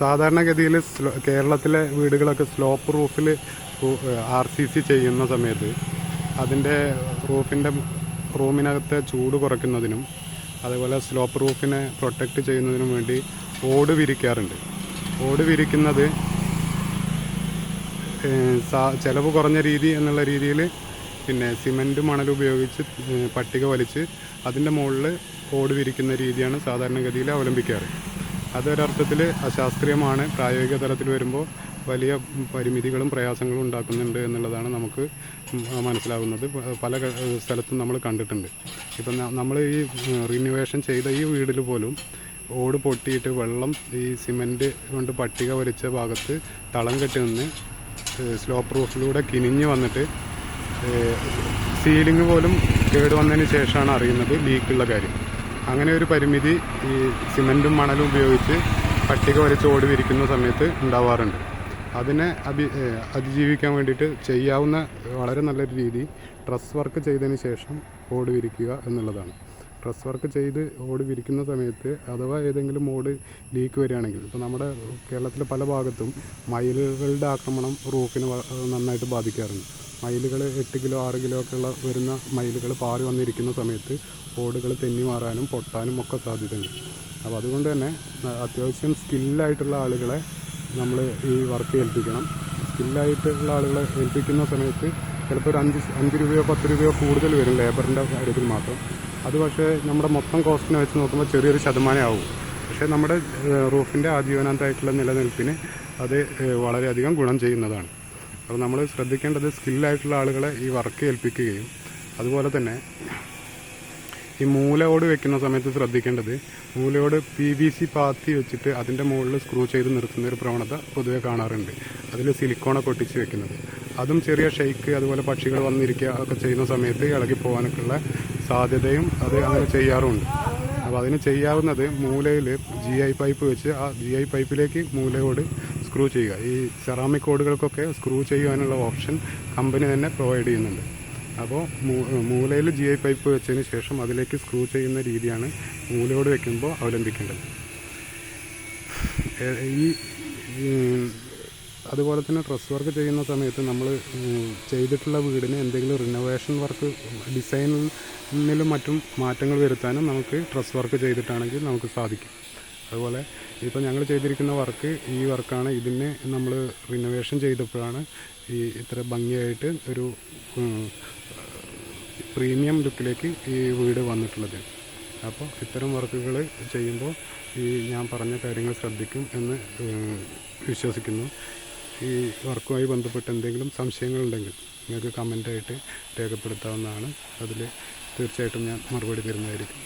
സാധാരണഗതിയിൽ കേരളത്തിലെ വീടുകളൊക്കെ സ്ലോപ്പ് റൂഫിൽ ആർ സി സി ചെയ്യുന്ന സമയത്ത് അതിന്റെ റൂഫിന്റെ റൂമിനകത്തെ ചൂട് കുറയ്ക്കുന്നതിനും അതേപോലെ സ്ലോപ്പ് റൂഫിനെ പ്രൊട്ടക്റ്റ് ചെയ്യുന്നതിനും വേണ്ടി ഓട് വിരിക്കാറുണ്ട്. ഓട് വിരിക്കുന്നത് ചിലവ് കുറഞ്ഞ രീതി എന്നുള്ള രീതിയിൽ പിന്നെ സിമന്റ് മണൽ ഉപയോഗിച്ച് പട്ടിക വലിച്ച് അതിന്റെ മുകളിൽ ഓട് വിരിക്കുന്ന രീതിയാണ് സാധാരണഗതിയിൽ അവലംബിക്കാറ്. അതൊരർത്ഥത്തിൽ അശാസ്ത്രീയമാണ്. പ്രായോഗിക തലത്തിൽ വരുമ്പോൾ വലിയ പരിമിതികളും പ്രയാസങ്ങളും ഉണ്ടാക്കുന്നുണ്ട് എന്നുള്ളതാണ് നമുക്ക് മനസ്സിലാകുന്നത് പല സ്ഥലത്തും നമ്മൾ കണ്ടിട്ടുണ്ട്. ഇപ്പം നമ്മൾ ഈ റിന്യൂവേഷൻ ചെയ്ത ഈ വീടിൽ പോലും ഓട് പൊട്ടിയിട്ട് വെള്ളം ഈ സിമന്റ് കൊണ്ട് പട്ടിക വലിച്ച ഭാഗത്ത് തളം കെട്ടി നിന്ന് സ്ലോപ്പ് റൂഫിലൂടെ കിനിഞ്ഞ് വന്നിട്ട് സീലിംഗ് പോലും കേടുവന്നതിന് ശേഷമാണ് അറിയുന്നത് ലീക്കുള്ള കാര്യം. അങ്ങനെ ഒരു പരിമിതി ഈ സിമന്റും മണലും ഉപയോഗിച്ച് പട്ടിക വരച്ച് ഓടി വിരിക്കുന്ന സമയത്ത് ഉണ്ടാവാറുണ്ട്. അതിനെ അഭി അതിജീവിക്കാൻ വേണ്ടിയിട്ട് ചെയ്യാവുന്ന വളരെ നല്ലൊരു രീതി ഡ്രസ് വർക്ക് ചെയ്തതിന് ശേഷം ഓട് വിരിക്കുക എന്നുള്ളതാണ്. ഡ്രസ് വർക്ക് ചെയ്ത് ഓട് വിരിക്കുന്ന സമയത്ത് അഥവാ ഏതെങ്കിലും ഓട് ലീക്ക് വരികയാണെങ്കിൽ ഇപ്പോൾ നമ്മുടെ കേരളത്തിലെ പല ഭാഗത്തും മയിലുകളുടെ ആക്രമണം റൂഫിന് നന്നായിട്ട് ബാധിക്കാറുണ്ട്. മയിലുകൾ എട്ട് കിലോ ആറ് കിലോ ഒക്കെ ഉള്ള വരുന്ന മയിലുകൾ പാറി വന്നിരിക്കുന്ന സമയത്ത് ഓടുകൾ തെന്നി മാറാനും പൊട്ടാനും ഒക്കെ സാധ്യതയുണ്ട്. അപ്പോൾ അതുകൊണ്ട് തന്നെ അത്യാവശ്യം സ്കില്ലായിട്ടുള്ള ആളുകളെ നമ്മൾ ഈ വർക്ക് ഏൽപ്പിക്കണം. സ്കില്ലായിട്ടുള്ള ആളുകളെ ഏൽപ്പിക്കുന്ന സമയത്ത് ചിലപ്പോൾ ഒരു അഞ്ച് അഞ്ച് രൂപയോ പത്ത് രൂപയോ കൂടുതൽ വരും ലേബറിന്റെ കാര്യത്തിൽ മാത്രം. അത് പക്ഷേ നമ്മുടെ മൊത്തം കോസ്റ്റിനെ വെച്ച് നോക്കുമ്പോൾ ചെറിയൊരു ശതമാനമേ ആവും. പക്ഷേ നമ്മുടെ റൂഫിന്റെ ആജീവനാന്തമായിട്ടുള്ള നിലനിൽപ്പിന് അത് വളരെയധികം ഗുണം ചെയ്യുന്നതാണ്. അപ്പോൾ നമ്മൾ ശ്രദ്ധിക്കേണ്ടത് സ്കില്ലായിട്ടുള്ള ആളുകളെ ഈ വർക്ക് ഏൽപ്പിക്കുകയും അതുപോലെ തന്നെ ഈ മൂലയോട് വെക്കുന്ന സമയത്ത് ശ്രദ്ധിക്കേണ്ടത് മൂലയോട് പി വി സി പാത്തി വെച്ചിട്ട് അതിന്റെ മുകളിൽ സ്ക്രൂ ചെയ്ത് നിർത്തുന്ന ഒരു പ്രവണത പൊതുവെ കാണാറുണ്ട്. അതിൽ സിലിക്കോണൊക്കെ ഒട്ടിച്ച് വെക്കുന്നത്. അതും ചെറിയ ഷെയ്ക്ക് അതുപോലെ പക്ഷികൾ വന്നിരിക്കുക ഒക്കെ ചെയ്യുന്ന സമയത്ത് ഇളകി പോകാനൊക്കെയുള്ള സാധ്യതയും അത് അങ്ങനെ ചെയ്യാറുമുണ്ട് അപ്പോൾ അതിന് ചെയ്യാവുന്നത് മൂലയിൽ ജി ഐ പൈപ്പ് വെച്ച് ആ ജി ഐ പൈപ്പിലേക്ക് മൂലയോട് സ്ക്രൂ ചെയ്യുക. ഈ സെറാമിക് കോഡുകൾക്കൊക്കെ സ്ക്രൂ ചെയ്യുവാനുള്ള ഓപ്ഷൻ കമ്പനി തന്നെ പ്രൊവൈഡ് ചെയ്യുന്നുണ്ട്. അപ്പോൾ മൂലയിൽ ജി ഐ പൈപ്പ് വെച്ചതിന് ശേഷം അതിലേക്ക് സ്ക്രൂ ചെയ്യുന്ന രീതിയാണ് മൂലയോട് വെക്കുമ്പോൾ അവലംബിക്കേണ്ടത്. ഈ അതുപോലെ തന്നെ ഡ്രസ് വർക്ക് ചെയ്യുന്ന സമയത്ത് നമ്മൾ ചെയ്തിട്ടുള്ള വീടിന് എന്തെങ്കിലും റിനോവേഷൻ വർക്ക് ഡിസൈനിലും മറ്റും മാറ്റങ്ങൾ വരുത്താനും നമുക്ക് ഡ്രസ് വർക്ക് ചെയ്തിട്ടാണെങ്കിൽ നമുക്ക് സാധിക്കും. അതുപോലെ ഇപ്പോൾ ഞങ്ങൾ ചെയ്തിരിക്കുന്ന വർക്ക് ഈ വർക്കാണ്. ഇതിനെ നമ്മൾ റിനോവേഷൻ ചെയ്തപ്പോഴാണ് ഈ ഇത്ര ഭംഗിയായിട്ട് ഒരു പ്രീമിയം ലുക്കിലേക്ക് ഈ വീട് വന്നിട്ടുള്ളത്. അപ്പോൾ ഇത്തരം വർക്കുകൾ ചെയ്യുമ്പോൾ ഈ ഞാൻ പറഞ്ഞ കാര്യങ്ങൾ ശ്രദ്ധിക്കും എന്ന് വിശ്വസിക്കുന്നു. ഈ വർക്കുമായി ബന്ധപ്പെട്ട് എന്തെങ്കിലും സംശയങ്ങളുണ്ടെങ്കിൽ നിങ്ങൾക്ക് കമന്റായിട്ട് രേഖപ്പെടുത്താവുന്നതാണ്. അതിൽ തീർച്ചയായിട്ടും ഞാൻ മറുപടി തരുന്നതായിരിക്കും.